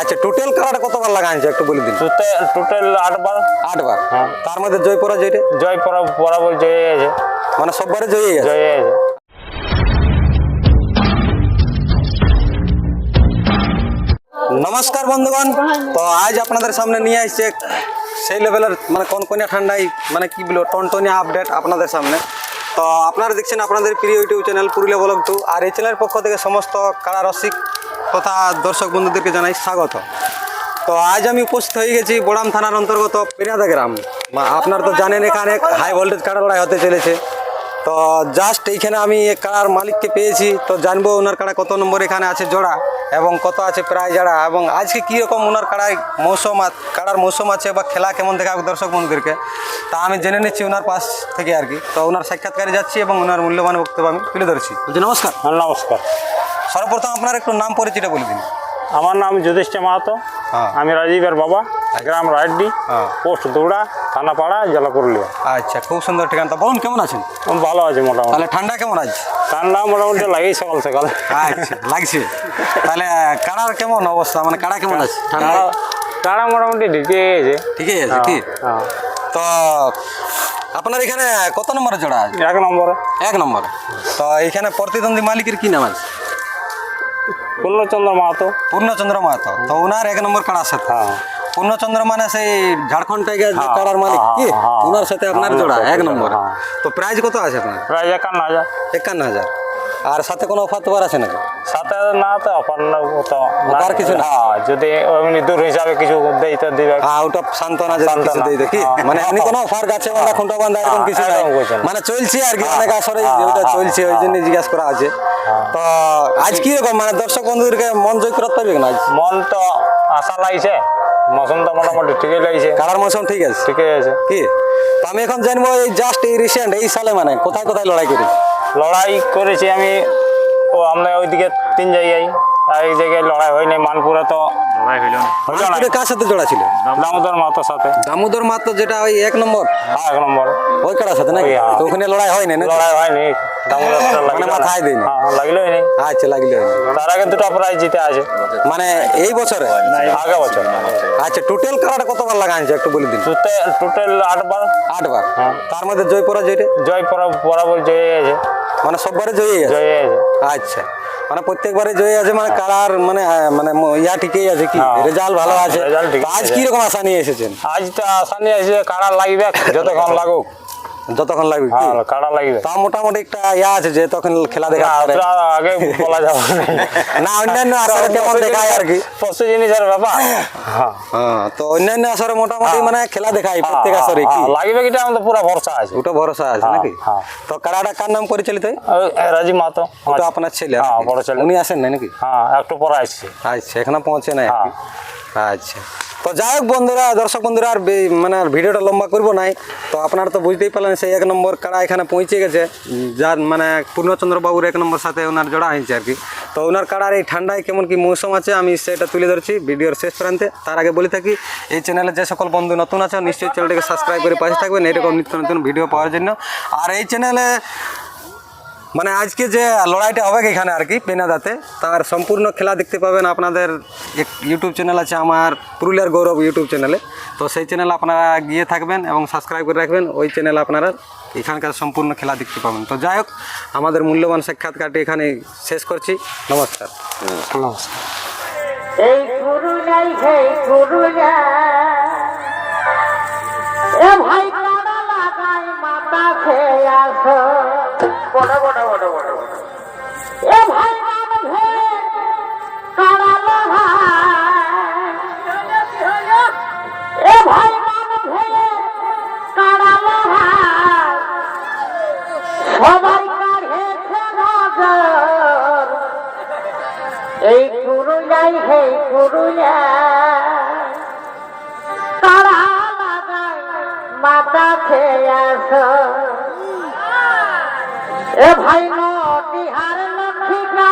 আচ্ছা টোটাল কাড়াটা কতবার লাগা আনছে একটু বলে দিন? টোটাল টোটাল আটবার। আটবার? হ্যাঁ। তার মধ্যে জয় পরা জয়টা জয়পরা বরাবর জয় আছে মানে সববারে জয়ই গেছে? জয় আছে নমস্কার বন্ধুগণ। তো আজ আপনাদের সামনে নিয়ে আসছে সেই লেভেলের মানে কনকনিয়া ঠান্ডাই মানে কি বলব টনটনিয়া আপডেট আপনাদের সামনে। তো আপনারা দেখছেন আপনাদের প্রিয় YouTube channel Purulia vlog two আর এই চ্যানেলের পক্ষ থেকে সমস্ত কারা রসিক তথা দর্শক বন্ধুদেরকে জানাই স্বাগত। তো আজ আমি উপস্থিত হয়ে গেছি বোড়াম থানার অন্তর্গত পেরিয়াদা গ্রাম। আপনারা তো জানেন এখানে হাই ভোল্টেজ কাড়া লড়াই হতে চলেছে। তো জাস্ট এইখানে আমি কাড়ার মালিককে পেয়েছি। তো জানব ওনার কাড়া কত নম্বর এখানে আছে জোড়া এবং কত আছে প্রায় জোড়া এবং আজকে কীরকম ওনার কাড়ায় মৌসুম কাড়ার মৌসুম আছে বা খেলা কেমন দেখাবে দর্শক বন্ধুদেরকে তা আমি জেনে নিচ্ছি ওনার পাশ থেকে আর কি। তো ওনার সাক্ষাৎকারে যাচ্ছি এবং ওনার মূল্যবান বক্তব্য আমি তুলে ধরছি। নমস্কার। হ্যাঁ, নমস্কার। সর্বপ্রথম আপনার একটু নাম পরিচয়টা বলে দিন। আমার নাম যুধিষ্ঠির মাহাতো। হ্যাঁ। আমি রাজীবের বাবা গ্রাম রায়ডি হ্যাঁ। পোস্ট দৌড়া থানাপাড়া জেলা পুরুলিয়া। আচ্ছা খুব সুন্দর ঠিকানা। তো বলুন কেমন আছেন? ভালো আছে মোটামুটি। তাহলে ঠান্ডা কেমন আছে ঠান্ডা মোটামুটি লাগেই সকাল সকাল আচ্ছা লাগছে। তাহলে কাড়ার কেমন অবস্থা? মানে কাড়া কেমন আছে? ঠান্ডা ঠান্ডা মোটামুটি ঢুকে গেছে ঠিকই আছে কি? হ্যাঁ। তো আপনার এখানে কত নম্বরে জোড়া আছে এক নম্বরে। এক নম্বরে। তো এখানে প্রতিদ্বন্দ্বী মালিকের কি নাম আছে? পূর্ণচন্দ্র মাহাতো পূর্ণচন্দ্র মাহাতো তো ওনার এক নম্বর কাড়ার সাথে হ্যাঁ পূর্ণচন্দ্র মানে সেই ঝাড়খণ্ড টাইগার যে হ্যাঁ, কাড়ার মালিক হ্যাঁ, কি হ্যাঁ, ওনার সাথে আপনার হ্যাঁ, জোড়া এক হ্যাঁ, নম্বরে হ্যাঁ। তো প্রাইজ কত আছে আপনার প্রায় একান্ন হাজার একান্ন হাজার আর সাথে কোনো অফার তোবার আছে নাকি? সাথে না তো অফার না তো। অফার কিছু না? হ্যাঁ যদি এমনি দূর হিসাবে কিছু দেই তো দিবে। আউট অফ সান্ত্বনা যদি কিছু। দিয়ে দেখি। হ্যাঁ। মানে এমনি কোনো অফার গাছে বাঁধা খুঁটো বাঁধা এরকম হ্যাঁ, কিছু নাই। মানে চলছে আর কি হ্যাঁ, অনেক আসরে হ্যাঁ, যেটা হ্যাঁ, চলছে ওই জন্য জিজ্ঞাসা করা আছে। তো আজ কি রকম মানে দর্শক বন্ধুদেরকে মন জয় করতে পারবে না আজ? মন তো আশা লাগছে মৌসুম তো মোটামুটি ঠিকই লাগছে। কারার মৌসুম ঠিক আছে? ঠিকই আছে। কি? তো আমি এখন জানব এই জাস্ট এই রিসেন্ট এই সালে মানে কোথায় কোথায় লড়াই করি লড়াই করেছি আমি। ও আমরা ওইদিকে তিন জায়গায় আর এই জায়গায় লড়াই হয়নি মানপুরে তো লড়াই হইল না। হইল না। কার সাথে জোড়া ছিল? দামোদর মাতার সাথে। দামোদর মাত্র যেটা ওই এক নম্বর? হ্যাঁ এক নম্বর। ওই কারার সাথে নাকি? হ্যাঁ। তো ওখানে লড়াই হয়নি না লড়াই হয়নি। দামোদরটা মাথায়। হ্যাঁ নেই আচ্ছা তার আগে দুটো প্রাইজ জিতে আছে। মানে এই বছরে? আগে বছর। আচ্ছা টোটাল কারাটা কতবার একটু বলে দিন। টোটাল টোটাল আটবার। আটবার? হ্যাঁ। তার মধ্যে জয় জয় বরাবর জয় আছে মানে সববারে আছে জয় আছে আচ্ছা। মানে প্রত্যেকবারে জয় আছে মানে কারার মানে মানে ইয়া ঠিকই আছে কি? হ্যাঁ। রেজাল্ট ভালো আছে। আজ আছে। কি রকম আশা নিয়ে এসেছেন? আজ তো আসানি আছে কাড়া লাগবে? যতক্ষণ লাগুক। যতক্ষণ লাগবে? হ্যাঁ কাড়া লাগবে। তা মোটামুটি একটা ইয়া আছে যে তখন খেলা দেখা আগে বলা যাবে না। অন্যান্য আসরে কেমন দেখায় আর কি? পশু জিনিসের ব্যাপার। হ্যাঁ। হ্যাঁ তো অন্যান্য আসরে মোটামুটি হ্যাঁ। মানে খেলা দেখায় প্রত্যেক আসরে কি? লাগবে কিটা আমাদের পুরো ভরসা আছে। ওটা ভরসা আছে নাকি। তো কারাটা কার নাম পরিচালিত? হয় ওই রাজি মাতো ওটা আপনার ছেলে হ্যাঁ, বড় ছেলে। উনি আসেন না নাকি? হ্যাঁ একটু পরে আসছে। আচ্ছা এখনও পৌঁছে নাই। আচ্ছা। তো যাই হোক বন্ধুরা, দর্শক বন্ধুরা, আর মানে ভিডিওটা লম্বা করব নাই। তো আপনারা তো বুঝতেই পারলেন সেই এক নম্বর কারা এখানে পৌঁছে গেছে। যার মানে পূর্ণচন্দ্রবাবুর এক নম্বর সাথে ওনার জোড়া হয়েছে আর কি। তো ওনার কাড়ার এই ঠান্ডায় কেমন কি মৌসুম আছে, আমি সেটা তুলে ধরছি ভিডিওর শেষ প্রান্তে। তার আগে বলে থাকি, এই চ্যানেলে যে সকল বন্ধু নতুন আছে নিশ্চয়ই চ্যানেলটাকে সাবস্ক্রাইব করে পাশে থাকবেন। এরকম নিত্য নতুন ভিডিও পাওয়ার জন্য। আর এই চ্যানেলে মানে আজকে যে লড়াইটা হবে এখানে আর কি পেনাদাতে তার সম্পূর্ণ খেলা দেখতে পাবেন আপনাদের। এক ইউটিউব চ্যানেল আছে আমার পুরুলিয়ার গৌরব ইউটিউব চ্যানেলে তো সেই চ্যানেল আপনারা গিয়ে থাকবেন এবং সাবস্ক্রাইব করে রাখবেন। ওই চ্যানেল আপনারা এখানকার সম্পূর্ণ খেলা দেখতে পাবেন। তো যাই হোক আমাদের মূল্যবান সাক্ষাৎকারটি এখানে শেষ করছি। নমস্কার। এই গুরু নাই হে গুরু ভাই এ ভাই কারা এ ভাই মান ভে কারা সবাই এই গুরু নাই হে গুরু মাতা খেয়ে আস। এ ভাই নিহার না